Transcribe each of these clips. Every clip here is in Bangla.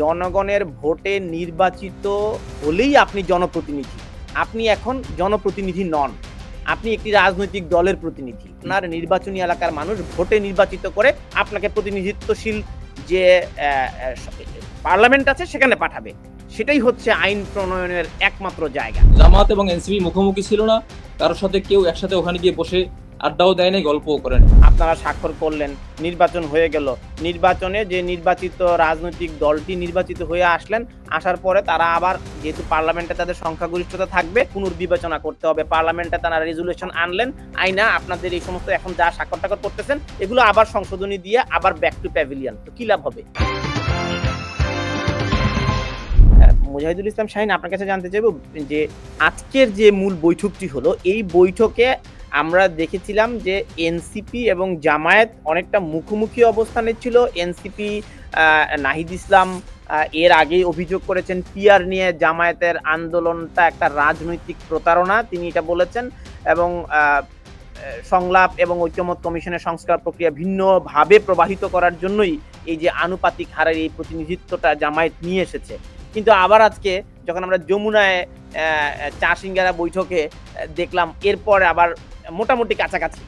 জনগণের ভোটে নির্বাচিত হলেই আপনি জনপ্রতিনিধি। আপনি এখন জনপ্রতিনিধি নন। আপনি একটি রাজনৈতিক দলের প্রতিনিধি। আপনার নির্বাচনী এলাকার মানুষ ভোটে নির্বাচিত করে আপনাকে প্রতিনিধিত্বশীল যে পার্লামেন্ট আছে সেখানে পাঠাবে। সেটাই হচ্ছে আইন প্রণয়নের একমাত্র জায়গা। জামাত এবং এনসিপি মুখোমুখি ছিল না। কারোর সাথে কেউ একসাথে ওখানে গিয়ে বসে আড্ডাও দেয় নাই গল্পও করেন। আপনারা স্বাক্ষর করলেন, নির্বাচন হয়ে গেল। নির্বাচনে যে নির্বাচিত রাজনৈতিক দলটি নির্বাচিত হয়ে আসলেন, আসার পরে তারা আবার যেহেতু পার্লামেন্টে তাদের সংখ্যাগরিষ্ঠতা থাকবে, পুনর্বিবেচনা করতে হবে। পার্লামেন্টে তারা রেজুলেশন আনলেন, আইনা আপনাদের এই সমস্ত এখন যা স্বাক্ষর টাক্ষর করতেছেন, এগুলো আবার সংশোধনী দিয়ে আবার ব্যাক টু প্যাভিলিয়ন তো কী লাভ হবে? মুজাহিদুল ইসলাম শাহিন, আপনার কাছে জানতে চাইব যে আজকের যে মূল বৈঠকটি হলো, এই বৈঠকে আমরা দেখেছিলাম যে এনসিপি এবং জামায়াত অনেকটা মুখোমুখি অবস্থানে ছিল। এনসিপি নাহিদ ইসলাম এর আগেই অভিযোগ করেছেন, পিয়ার নিয়ে জামায়াতের আন্দোলনটা একটা রাজনৈতিক প্রতারণা তিনি এটা বলেছেন। এবং সংলাপ এবং ঐক্যমত কমিশনের সংস্কার প্রক্রিয়া ভিন্নভাবে প্রবাহিত করার জন্যই এই যে আনুপাতিক হারের এই প্রতিনিধিত্বটা জামায়াত নিয়ে এসেছে। কিন্তু আবার আজকে যখন আমরা যমুনায় আহ, চা সিঙ্গারা বৈঠকে দেখলাম এরপরে আবার মোটামুটি কাছাকাছি।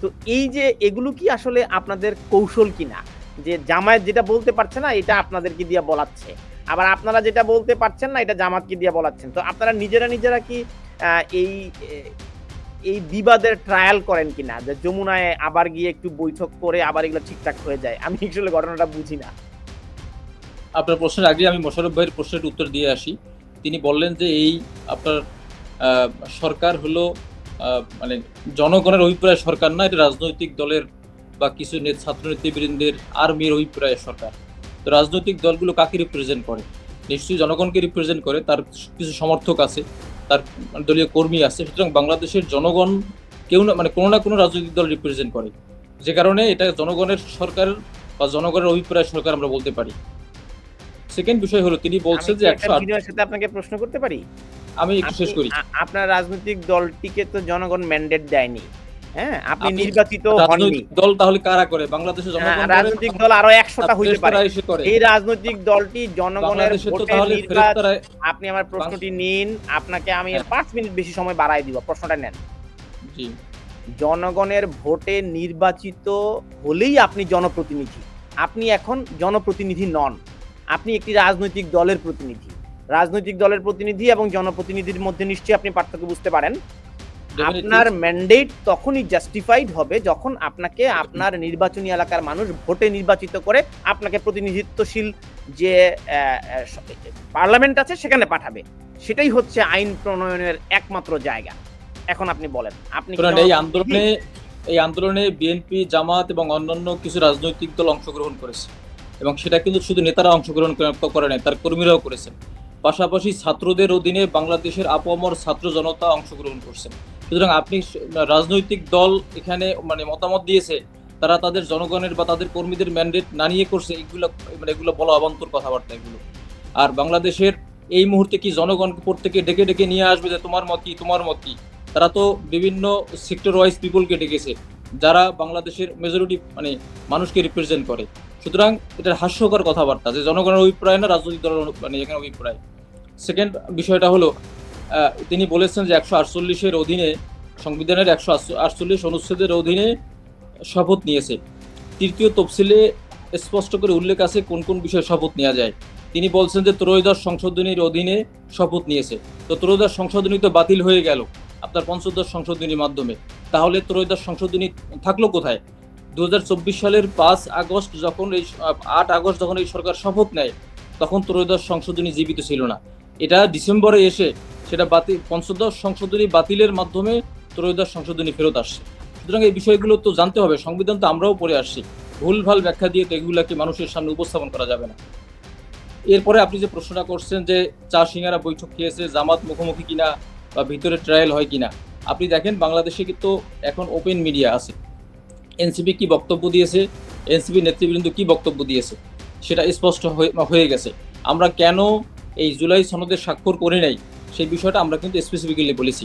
তো এই যে এগুলো কি আসলে আপনাদের কৌশল কিনা? যে জামায়াত যেটা বলতে পারছে না এটা আপনাদেরকে দিয়ে বলাচ্ছে। আবার আপনারা যেটা বলতে পারছেন না এটা জামাতকে দিয়ে বলাচ্ছেন। তো আপনারা নিজেরা নিজেরা কি এই এই বিবাদের ট্রায়াল করেন কিনা? যে যমুনায় আবার গিয়ে একটু বৈঠক করে আবার এগুলো ঠিকঠাক হয়ে যায়? আমি আসলে ঘটনাটা বুঝি না। আপনার প্রশ্নের আগে আমি মোশারফ ভাইয়ের প্রশ্নের উত্তর দিয়ে আসি। তিনি বললেন যে এই আপনার সরকার হলো মানে জনগণের অভিপ্রায় সরকার না, এটা রাজনৈতিক দলের বা কিছু ছাত্র নেতৃবৃন্দের আর্মির অভিপ্রায় সরকার। তো রাজনৈতিক দলগুলো কাকে রিপ্রেজেন্ট করে? নিশ্চয়ই জনগণকে রিপ্রেজেন্ট করে, তার কিছু সমর্থক আছে, তার দলীয় কর্মী আছে, সুতরাং বাংলাদেশের জনগণ কেউ না মানে কোনো না কোনো রাজনৈতিক দল রিপ্রেজেন্ট করে। যে কারণে এটা জনগণের সরকার বা জনগণের অভিপ্রায় সরকার আমরা বলতে পারি। সেকেন্ড বিষয় হলো তিনি বলছেন যে একশো আট- সাথে আপনাকে প্রশ্ন করতে পারি? আমি একটু শেষ আপনি- করি আপনার রাজনৈতিক দলটিকে তো জনগণ ম্যান্ডেট দেয়নি। হ্যাঁ? আপনি নির্বাচিত হননি। দল তাহলে কারা করে? বাংলাদেশের হ্যাঁ, জনগণ রাজনৈতিক দল আরও একশোটা আর হইতে পারে। এই রাজনৈতিক দলটি জনগণের ভোটে আপনি আমার প্রশ্নটি নিন। আপনাকে আমি হ্যাঁ। পাঁচ মিনিট বেশি সময় বাড়াই দিব। প্রশ্নটা নেন। জি। জনগণের ভোটে নির্বাচিত হলেই আপনি জনপ্রতিনিধি। আপনি এখন জনপ্রতিনিধি নন। আপনি একটি রাজনৈতিক দলের প্রতিনিধি। রাজনৈতিক দলের প্রতিনিধি এবং জনপ্রতিনিধির মধ্যে নিশ্চয়ই আপনি পার্থক্য বুঝতে পারেন। আপনার ম্যান্ডেট তখনই জাস্টিফাইড হবে যখন আপনাকে আপনার নির্বাচনী এলাকার মানুষ ভোটে নির্বাচিত করে আপনাকে প্রতিনিধিত্বশীল যে পার্লামেন্ট আছে সেখানে পাঠাবে। সেটাই হচ্ছে আইন প্রণয়নের একমাত্র জায়গা। এখন আপনি বলেন আপনি এই আন্দোলনে এই আন্দোলনে বিএনপি জামাত এবং অন্যান্য কিছু রাজনৈতিক দল অংশগ্রহণ করেছে। এবং সেটা কিন্তু শুধু নেতারা অংশগ্রহণ করে- নাই, তার কর্মীরাও করেছেন। পাশাপাশি ছাত্রদের অধীনে বাংলাদেশের আপমর ছাত্র জনতা অংশগ্রহণ করছেন। সুতরাং আপনি রাজনৈতিক দল এখানে মানে মতামত দিয়েছে, তারা তাদের জনগণের বা তাদের কর্মীদের ম্যান্ডেট না নিয়ে করছে, এগুলো মানে এগুলো বলা অবান্তর কথাবার্তা এগুলো। আর বাংলাদেশের এই মুহূর্তে কি জনগণ প্রত্যেকে ডেকে ডেকে নিয়ে আসবে যে তোমার মত কি, তোমার মত কি? তারা তো বিভিন্ন সেক্টর ওয়াইজ পিপলকে ডেকেছে। যারা বাংলাদেশের মেজরিটি মানে মানুষকে রিপ্রেজেন্ট করে। সুতরাং এটা হাস্যকর কথাবার্তা যে জনগণের অভিপ্রায় না, রাজনৈতিক দলের মানে এখানে অভিপ্রায়। সেকেন্ড বিষয়টা হলো তিনি বলেছেন যে একশো আটচল্লিশের অধীনে সংবিধানের একশো আটচল্লিশ অনুচ্ছেদের অধীনে শপথ নিয়েছে। তৃতীয় তফসিলে স্পষ্ট করে উল্লেখ আছে কোন কোন বিষয়ে শপথ নেওয়া যায়। তিনি বলছেন যে ত্রয়োদশ সংশোধনীর অধীনে শপথ নিয়েছে। তো ত্রয়োদশ সংশোধনী তো বাতিল হয়ে গেল। আপনার পঞ্চদশ সংশোধনীর মাধ্যমে। তাহলে ত্রয়োদশ সংশোধনী থাকল কোথায়? দু হাজার চব্বিশ সালের পাঁচ আগস্ট যখন এই আট আগস্ট যখন এই সরকার শপথ নেয়, তখন ত্রয়োদশ সংশোধনী জীবিত ছিল না। এটা ডিসেম্বরে এসে সেটা বাতিল, পঞ্চদশ সংশোধনী বাতিলের মাধ্যমে ত্রয়োদশ সংশোধনী ফেরত আসছে। সুতরাং এই বিষয়গুলো তো জানতে হবে, সংবিধান তো আমরাও পড়ে আসছি। ভুলভাল ব্যাখ্যা দিয়ে তো এগুলাকে মানুষের সামনে উপস্থাপন করা যাবে না। এরপরে আপনি যে প্রশ্নটা করছেন যে চা সিঙ্গারা বৈঠক খেয়েছে, জামাত মুখোমুখি কিনা বা ভিতরে ট্রায়াল হয় কিনা। আপনি দেখেন, বাংলাদেশে কিন্তু এখন ওপেন মিডিয়া আছে। এনসিপি কি বক্তব্য দিয়েছে? এনসিপি নেতৃবৃন্দ কি বক্তব্য দিয়েছে? সেটা স্পষ্ট হয়ে গেছে। আমরা কেন এই জুলাই সনদে স্বাক্ষর করি নাই? সেই বিষয়টা আমরা কিন্তু স্পেসিফিক্যালি বলেছি।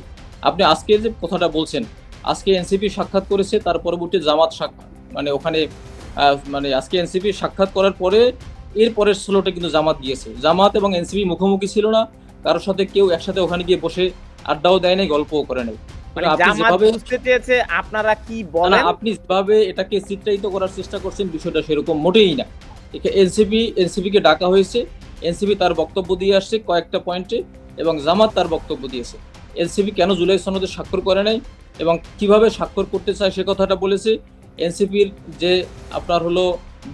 আপনি আজকে যে কথাটা বলছেন, আজকে এনসিপি সাক্ষাৎ করেছে, তার পরবর্তী জামাত মানে ওখানে মানে আজকে এনসিপি সাক্ষাৎ করার পরে, এরপরের স্লোটে কিন্তু জামাত গিয়েছে। জামাত এবং এনসিপি মুখোমুখি ছিল না। কারোর সাথে কেউ একসাথে ওখানে গিয়ে বসে আড্ডাও দেয় নাই গল্পও করে নাই। মানে আপনি যেভাবে আপনারা কি বলেন? আপনি যেভাবে এটাকে চিত্রায়িত করার চেষ্টা করছেন বিষয়টা সেরকম মোটেই না। এনসিপি এনসিপি কে ডাকা হয়েছে এনসিপি তার বক্তব্য দিয়ে আসছে কয়েকটা পয়েন্টে এবং জামাত তার বক্তব্য দিয়েছে। এনসিপি কেন জুলাই সনদে স্বাক্ষর করে নাই এবং কীভাবে স্বাক্ষর করতে চায় সে কথাটা বলেছে এনসিপির যে আপনার হলো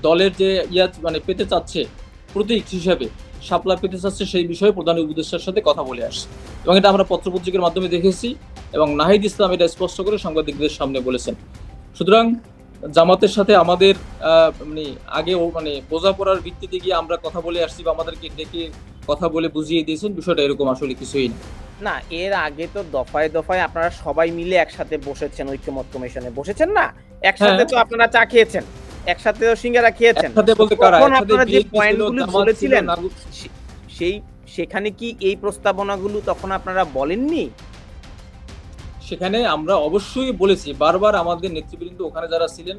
দলের যে ইয়া মানে পেতে চাচ্ছে প্রতীক হিসাবে শাপলা পেতে চাচ্ছে সেই বিষয়ে প্রধান উপদেষ্টার সাথে কথা বলে আসছে। এবং এটা আমরা পত্রপত্রিকার মাধ্যমে দেখেছি এবং নাহিদ ইসলাম এটা স্পষ্ট করে সাংবাদিকদের সামনে বলেছেন। সুতরাং জামাতের সাথে আমাদের মানে আগে ও মানে বোঝাপড়ার ভিত্তিতে গিয়ে আমরা কথা বলে আসছি বা আমাদেরকে ডেকে কথা বলে বুঝিয়ে দিয়েছেন বিষয়টা এরকম আসলে কিছুই না। না এর আগে তো দফায় দফায় আপনারা সবাই মিলে একসাথে বসেছেন ঐক্যমত কমিশনে। বসেছেন না? একসাথে হ্যাঁ। তো আপনারা চা খেয়েছেন। একসাথে সিঙ্গারা খেয়েছেন? তখন আপনারা যে পয়েন্টগুলো বলেছিলেন সেই সেখানে কি এই প্রস্তাবনাগুলো তখন আপনারা বলেননি? সেখানে আমরা অবশ্যই বলেছি বারবার আমাদের নেতৃবৃন্দ ওখানে যারা ছিলেন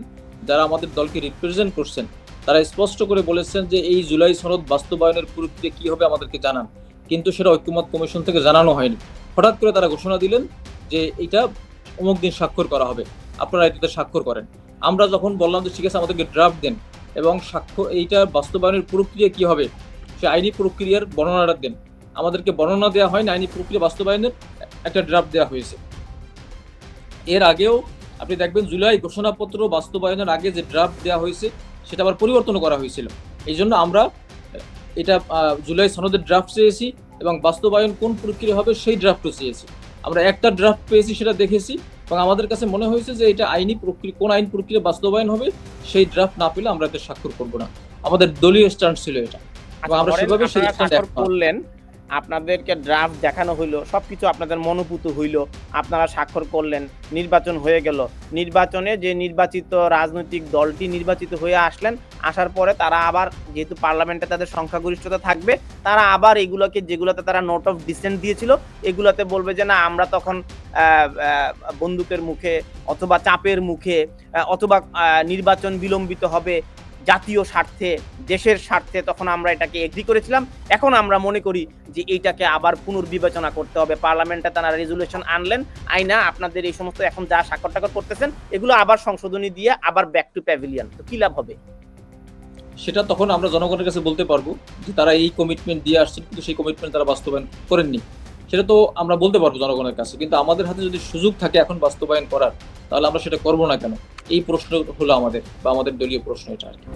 যারা আমাদের দলকে রিপ্রেজেন্ট করছেন তারা স্পষ্ট করে বলেছেন যে এই জুলাই সনদ বাস্তবায়নের প্রক্রিয়া কি হবে আমাদেরকে জানান। কিন্তু সেটা ঐক্যমত কমিশন থেকে জানানো হয়নি। হঠাৎ করে তারা ঘোষণা দিলেন যে এটা অমুক দিন স্বাক্ষর করা হবে। আপনারা এটাতে স্বাক্ষর করেন। আমরা যখন বললাম যে, ঠিক আছে, আমাদেরকে ড্রাফট দেন। এবং স্বাক্ষর এইটা বাস্তবায়নের প্রক্রিয়া কি হবে? সে আইনি প্রক্রিয়ার বর্ণনাটা দেন। আমাদেরকে বর্ণনা দেওয়া হয় না আইনি প্রক্রিয়া বাস্তবায়নের একটা ড্রাফট দেওয়া হয়েছে। এর আগেও আপনি দেখবেন জুলাই ঘোষণাপত্র বাস্তবায়নের আগে যে ড্রাফট দেওয়া হয়েছে, সেটা আবার পরিবর্তন করা হয়েছিল। এই জন্য আমরা এটা জুলাই সনদের ড্রাফট চেয়েছি এবং বাস্তবায়ন কোন প্রক্রিয়া হবে সেই ড্রাফটও চেয়েছি। আমরা একটা ড্রাফট পেয়েছি, সেটা দেখেছি। এবং আমাদের কাছে মনে হয়েছে যে এটা আইনি প্রক্রিয়া কোন আইন প্রক্রিয়া বাস্তবায়ন হবে সেই ড্রাফট না পেলে আমরা এটা স্বাক্ষর করব না আমাদের দলীয় স্ট্যান্ড ছিল এটা এবং আমরা ধরেন সেভাবে সেই একমত। করলেন আপনাদেরকে ড্রাফট দেখানো হইল, সবকিছু আপনাদের মনোপুত হইল, আপনারা স্বাক্ষর করলেন, নির্বাচন হয়ে গেল। নির্বাচনে যে নির্বাচিত রাজনৈতিক দলটি নির্বাচিত হয়ে আসলেন, আসার পরে তারা আবার যেহেতু পার্লামেন্টে তাদের সংখ্যাগরিষ্ঠতা থাকবে, তারা আবার এগুলোকে যেগুলোতে তারা নোট অফ ডিসেন্ট দিয়েছিল, এগুলোতে বলবে যে না, আমরা তখন বন্দুকের মুখে অথবা চাপের মুখে অথবা নির্বাচন বিলম্বিত হবে জাতীয় স্বার্থে, দেশের স্বার্থে তখন আমরা এটাকে এগ্রি করেছিলাম। এখন আমরা মনে করি যে এইটাকে আবার পুনর্বিবেচনা করতে হবে। পার্লামেন্টে তারা রেজুলেশন আনলেন। আইনা আপনাদের এই সমস্ত এখন যা স্বাক্ষর টাকর করতেছেন, এগুলো আবার সংশোধনী দিয়ে আবার ব্যাক টু প্যাভিলিয়ন তো কি লাভ হবে? সেটা তখন আমরা জনগণের কাছে বলতে পারব যে তারা এই কমিটমেন্ট দিয়ে আসছেন, কিন্তু সেই কমিটমেন্ট তারা বাস্তবায়ন করেননি। সেটা তো আমরা বলতে পারব জনগণের কাছে, কিন্তু আমাদের হাতে যদি সুযোগ থাকে এখন বাস্তবায়ন করার, তাহলে আমরা সেটা করব না কেন? এই প্রশ্ন হলো আমাদের, বা আমাদের দলীয় প্রশ্ন এটা আর কি।